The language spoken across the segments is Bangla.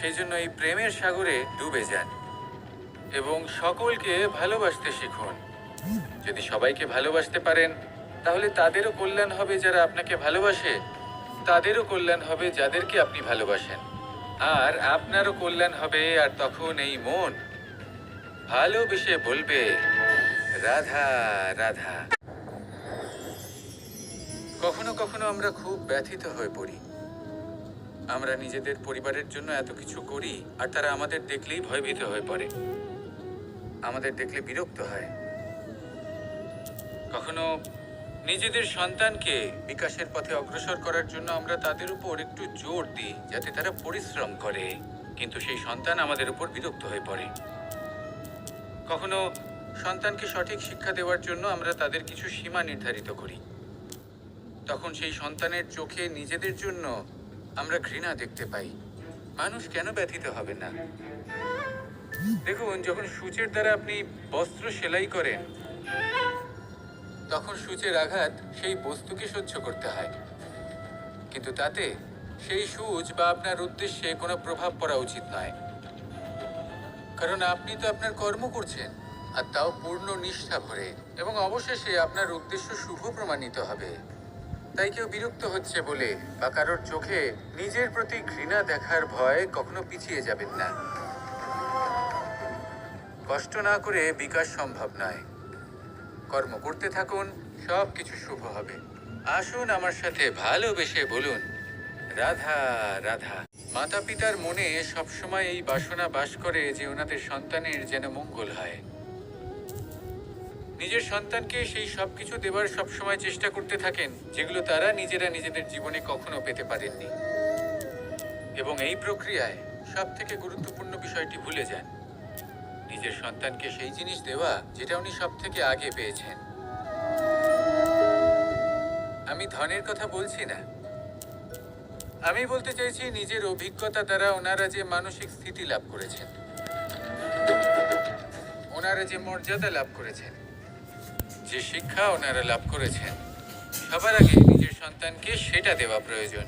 সেই জন্য এই প্রেমের সাগরে ডুবে যান এবং সকলকে ভালোবাসতে শিখুন। যদি সবাইকে ভালোবাসতে পারেন, তাহলে তাদেরও কল্যাণ হবে যারা আপনাকে ভালোবাসে। তাদেরও কল্যাণ হবে যাদেরকে আপনি ভালোবাসেন। আর আপনারও কল্যাণ হবে আর তখন এই মন। ভালোবেসে বলবে, রাধা রাধা। কখনো কখনো আমরা খুব ব্যথিত হয়ে পড়ি। আমরা নিজেদের পরিবারের জন্য এত কিছু করি, আর তারা আমাদের দেখলেই ভয়ভীত হয়ে পড়ে। আমাদের দেখলে বিরক্ত হয়। কখনো নিজেদের সন্তানকে বিকাশের পথে অগ্রসর করার জন্য আমরা তাদের উপর একটু জোর দিই, যাতে তারা পরিশ্রম করে। কিন্তু সেই সন্তান আমাদের উপর বিরক্ত হয়ে পড়ে। কখনো সন্তানকে সঠিক শিক্ষা দেওয়ার জন্য আমরা তাদের কিছু সীমা নির্ধারিত করি। তখন সেই সন্তানের চোখে নিজেদের জন্য আমরা ঘৃণা দেখতে পাই। মানুষ কেন ব্যথিত হবে না? দেখুন, যখন সূচের দ্বারা আপনি বস্ত্র সেলাই করেন, তখন সূচের আঘাত সেই বস্তুকে সহ্য করতে হয়। কিন্তু তাতে সেই সূচ বা আপনার উদ্দেশ্যে কোনো প্রভাব পড়া উচিত নয়। কারণ আপনি তো আপনার কর্ম করছেন, আর তাও পূর্ণ নিষ্ঠা ভরে, এবং অবশেষে আপনার উদ্দেশ্য শুভ প্রমাণিত হবে। তাই কেউ বিরক্ত হচ্ছে বলে বা কারোর চোখে নিজের প্রতি ঘৃণা দেখার ভয় কখনো পিছিয়ে যাবেন না। কষ্ট না করে বিকাশ সম্ভব নয়। কর্ম করতে থাকুন সব কিছু শুভ হবে। আসুন আমার সাথে ভালোবেসে বলুন, রাধা রাধা। মাতা পিতার মনে সবসময় এই বাসনা বাস করে যে ওনাদের সন্তানের যেন মঙ্গল হয়। নিজের সন্তানকে সেই সব কিছু দেবার সবসময় চেষ্টা করতে থাকেন, যেগুলো তারা নিজেরা নিজেদের জীবনে কখনো পেতে পারেননি। এবং এই প্রক্রিয়ায় সব থেকে গুরুত্বপূর্ণ বিষয়টি ভুলে যান। নিজের সন্তানকে সেই জিনিস দেওয়া, যেটা উনি সব থেকে আগে পেয়েছেন। আমি ধনের কথা বলছি না। আমি বলতে চাইছি নিজের অভিজ্ঞতা দ্বারা ওনারা যে মানসিক স্থিতি লাভ করেছেন। ওনারা যে মর্যাদা লাভ করেছেন। যে শিক্ষা ওনারা লাভ করেছেন, সবার আগে নিজের সন্তানকে সেটা দেওয়া প্রয়োজন।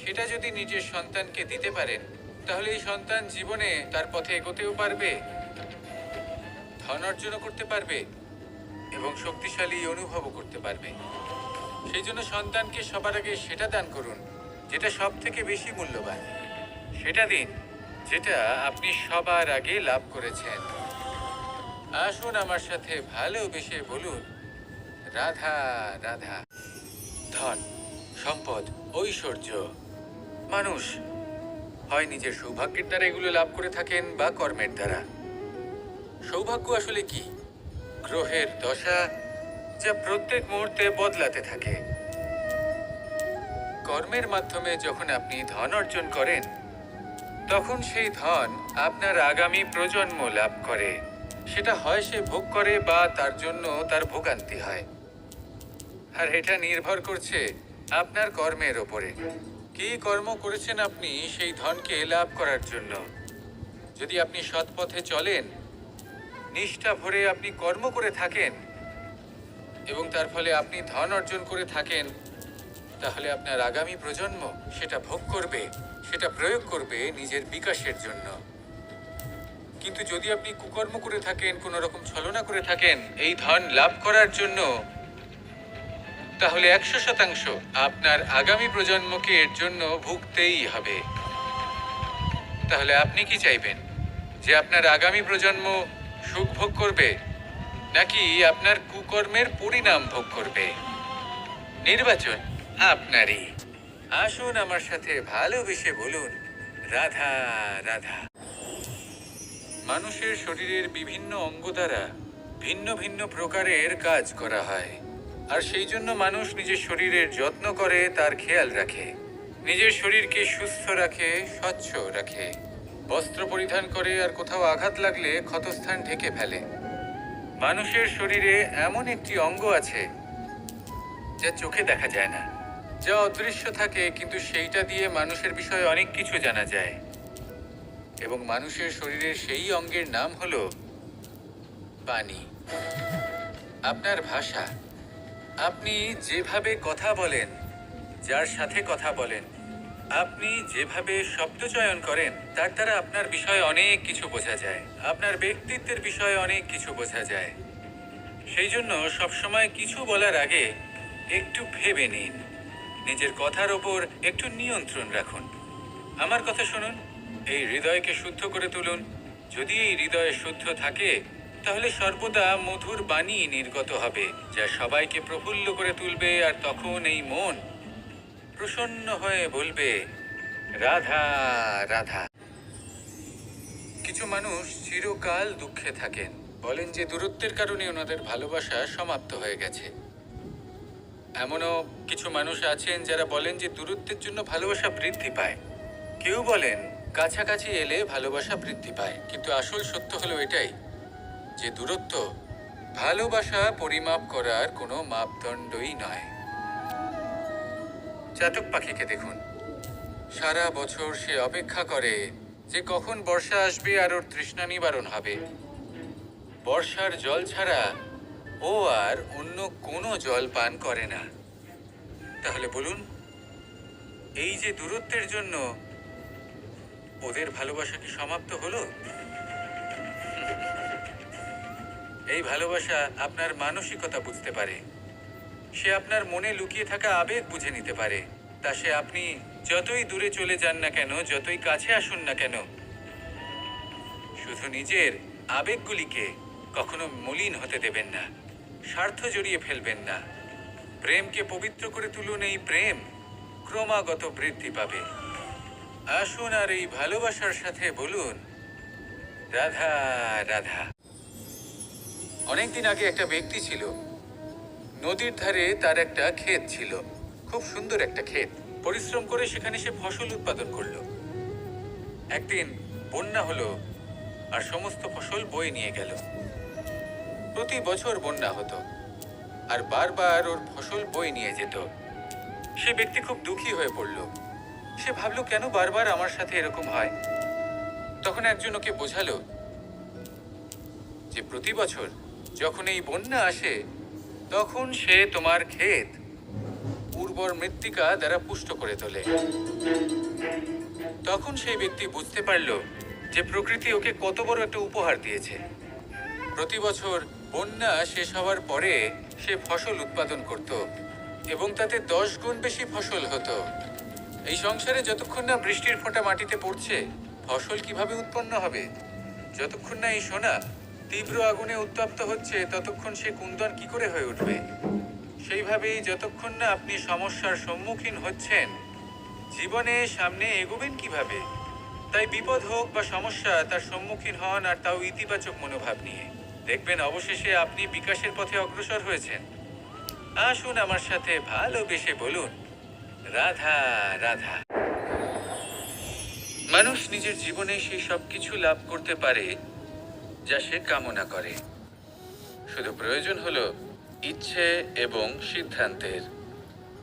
সেটা যদি নিজের সন্তানকে দিতে পারেন, তাহলে এই সন্তান জীবনে তার পথে এগোতেও পারবে, ধন অর্জনও করতে পারবে, এবং শক্তিশালী অনুভবও করতে পারবে। সেই জন্য সন্তানকে সবার আগে সেটা দান করুন, যেটা সব থেকে বেশি মূল্যবান। সেটা দিন, যেটা আপনি সবার আগে লাভ করেছেন। আসুন আমার সাথে ভালোবেসে বলুন। রাধা রাধা। ধন, সম্পদ, ঐশ্বর্য। মানুষ, হয় নিজের সৌভাগ্যের দ্বারা এগুলো লাভ করে থাকেন বা কর্মের দ্বারা। সৌভাগ্য আসলে কি? গ্রহের দশা যা প্রত্যেক মুহূর্তে বদলাতে থাকে। কর্মের মাধ্যমে যখন আপনি ধন অর্জন করেন, তখন সেই ধন আপনার আগামী প্রজন্ম লাভ করে। সেটা হয় সে ভোগ করে বা তার জন্য তার ভোগান্তি হয়। আর এটা নির্ভর করছে আপনার কর্মের ওপরে। কি কর্ম করেছেন আপনি সেই ধনকে লাভ করার জন্য? যদি আপনি সৎ পথে চলেন, নিষ্ঠা ভরে আপনি কর্ম করে থাকেন এবং তার ফলে আপনি ধন অর্জন করে থাকেন, তাহলে আপনার আগামী প্রজন্ম সেটা ভোগ করবে, সেটা প্রয়োগ করবে নিজের বিকাশের জন্য। কিন্তু যদি আপনি কুকর্ম করে থাকেন, কোনো রকম ছলনা করে থাকেন, এই ধন লাভ করার জন্য, তাহলে একশো শতাংশ আপনার আগামী প্রজন্মকে এর জন্য ভুগতেই হবে। তাহলে আপনি কি চাইবেন? যে আপনার আগামী প্রজন্ম সুখ ভোগ করবে, নাকি আপনার কুকর্মের পরিণাম ভোগ করবে? নির্বাচন আপনারই। আসুন আমার সাথে ভালোবেসে বলুন। রাধা রাধা। মানুষের শরীরের বিভিন্ন অঙ্গ দ্বারা ভিন্ন ভিন্ন প্রকারের কাজ করা হয়। আর সেই জন্য মানুষ নিজের শরীরের যত্ন করে, তার খেয়াল রাখে। নিজের শরীরকে সুস্থ রাখে, স্বচ্ছ রাখে। বস্ত্র পরিধান করে আর কোথাও আঘাত লাগলে ক্ষতস্থান ঢেকে ফেলে। মানুষের শরীরে এমন একটি অঙ্গ আছে যা চোখে দেখা যায় না, যা অদৃশ্য থাকে, কিন্তু সেইটা দিয়ে মানুষের বিষয়ে অনেক কিছু জানা যায়। এবং মানুষের শরীরের সেই অঙ্গের নাম হলো পানি আপনার ভাষা, আপনি যেভাবে কথা বলেন, যার সাথে কথা বলেন, আপনি যেভাবে শব্দ চয়ন করেন, তার দ্বারা আপনার বিষয়ে অনেক কিছু বোঝা যায়। আপনার ব্যক্তিত্বের বিষয়ে অনেক কিছু বোঝা যায়। সেই জন্য সবসময় কিছু বলার আগে একটু ভেবে নিন। নিজের কথার ওপর একটু নিয়ন্ত্রণ রাখুন। আমার কথা শুনুন। এই হৃদয়কে শুদ্ধ করে তুলুন। যদি এই হৃদয় শুদ্ধ থাকে, তাহলে সর্বদা মধুর বাণী নির্গত হবে, যা সবাইকে প্রফুল্ল করে তুলবে আর তখন এই মন প্রসন্ন হয়ে বলবে, রাধা রাধা। কিছু মানুষ চিরকাল দুঃখে থাকেন। বলেন যে দূরত্বের কারণে ওনাদের ভালোবাসা সমাপ্ত হয়ে গেছে। এমনও কিছু মানুষ আছেন যারা বলেন যে দূরত্বের জন্য ভালোবাসা বৃদ্ধি পায়। কেউ বলেন কাছাকাছি এলে ভালোবাসা বৃদ্ধি পায়, কিন্তু আসল সত্য হলো এটাই যে দূরত্ব, ভালোবাসা পরিমাপ করার কোনো মাপদণ্ডই নয়। চাতক পাখিকে দেখুন। সারা বছর সে অপেক্ষা করে যে কখন বর্ষা আসবে আর ওর তৃষ্ণা নিবারণ হবে। বর্ষার জল ছাড়া ও আর অন্য কোনো জল পান করে না। তাহলে বলুন, এই যে দূরত্বের জন্য ওদের ভালোবাসা কি সমাপ্ত হলো? এই ভালোবাসা আপনার মানসিকতা বুঝতে পারে। সে আপনার মনে লুকিয়ে থাকা আবেগ বুঝে নিতে পারে। তা সে আপনি যতই দূরে চলে যান না কেন, যতই কাছে আসুন না কেন, শুধু নিজের আবেগগুলিকে কখনো মলিন হতে দেবেন না, স্বার্থ জড়িয়ে ফেলবেন না। প্রেমকে পবিত্র করে তুলুন এই প্রেম, ক্রমাগত বৃদ্ধি পাবে। আসুন আর এই ভালোবাসার সাথে বলুন। রাধা রাধা। অনেকদিন আগে একটা ব্যক্তি ছিল। নদীর ধারে তার একটা ক্ষেত ছিল। খুব সুন্দর একটা ক্ষেত। পরিশ্রম করে সেখানে সে ফসল উৎপাদন করল। একদিন বন্যা হলো আর সমস্ত ফসল বয়ে নিয়ে গেল। প্রতি বছর বন্যা হতো আর বারবার ওর ফসল বয়ে নিয়ে যেত। সে ব্যক্তি খুব দুঃখী হয়ে পড়ল। সে ভাবলো, কেন বারবার আমার সাথে এরকম হয়? তখন একজন ওকে বোঝালো যে প্রতি বছর যখন এই বন্যা আসে, তখন সে তোমার ক্ষেত উর্বর মৃত্তিকা দ্বারা পুষ্ট করে তোলে। তখন সেই ব্যক্তি বুঝতে পারল যে প্রকৃতি ওকে কত বড় একটা উপহার দিয়েছে। প্রতি বছর বন্যা শেষ হওয়ার পরে সে ফসল উৎপাদন করত এবং তাতে দশ গুণ বেশি ফসল হতো। এই সংসারে যতক্ষণ না বৃষ্টির ফোঁটা মাটিতে পড়ছে, ফসল কীভাবে উৎপন্ন হবে? যতক্ষণ না এই সোনা তীব্র আগুনে উত্তপ্ত হচ্ছে, ততক্ষণ সে কুন্দন কি করে হয়ে উঠবে? সেইভাবেই যতক্ষণ না আপনি সমস্যার সম্মুখীন হচ্ছেন, জীবনে সামনে এগোবেন কীভাবে? তাই বিপদ হোক বা সমস্যা, তার সম্মুখীন হন আর তাও ইতিবাচক মনোভাব নিয়ে। দেখবেন অবশেষে আপনি বিকাশের পথে অগ্রসর হয়েছেন। আসুন আমার সাথে ভালোবেসে বলুন রাধা রাধা। মানুষ নিজের জীবনে সেই সব কিছু লাভ করতে পারে যা সে কামনা করে। শুধু প্রয়োজন হলো ইচ্ছে এবং সিদ্ধান্তের।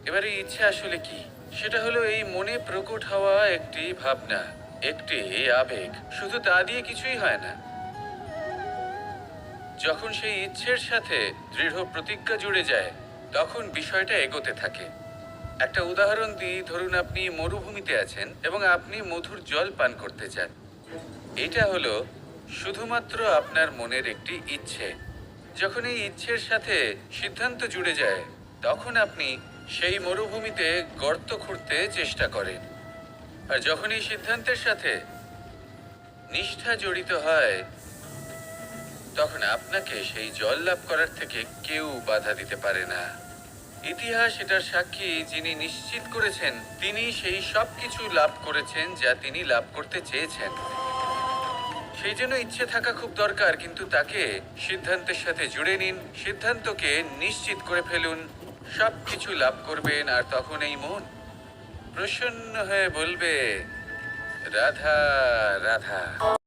এবারে ইচ্ছে আসলে কি? সেটা হলো এই মনে প্রকট হওয়া একটি ভাবনা, একটি আবেগ। শুধু তা দিয়ে কিছুই হয় না। যখন সেই ইচ্ছের সাথে দৃঢ় প্রতিজ্ঞা জুড়ে যায়, তখন বিষয়টা এগোতে থাকে। একটা উদাহরণ দিই, ধরুন আপনি মরুভূমিতে আছেন এবং আপনি মধুর জল পান করতে চান। এটা হলো শুধুমাত্র আপনার মনের একটি ইচ্ছে। যখন এই ইচ্ছের সাথে সিদ্ধান্ত জুড়ে যায়, তখন আপনি সেই মরুভূমিতে গর্ত খুঁড়তে চেষ্টা করেন। আর যখন এই সিদ্ধান্তের সাথে নিষ্ঠা জড়িত হয়, তখন আপনাকে সেই জল লাভ করার থেকে কেউ বাধা দিতে পারে না। ইতিহাস এটার সাক্ষী যিনি নিশ্চিত করেছেন, তিনি সেই সব কিছু লাভ করেছেন যা তিনি লাভ করতে চেয়েছেন। সেই জন্য ইচ্ছে থাকা খুব দরকার, কিন্তু তাকে সিদ্ধান্তের সাথে জুড়ে নিন, সিদ্ধান্তকে নিশ্চিত করে ফেলুন সব কিছু লাভ করবেন, আর তখন এই মন প্রসন্ন হয়ে বলবে, রাধা রাধা।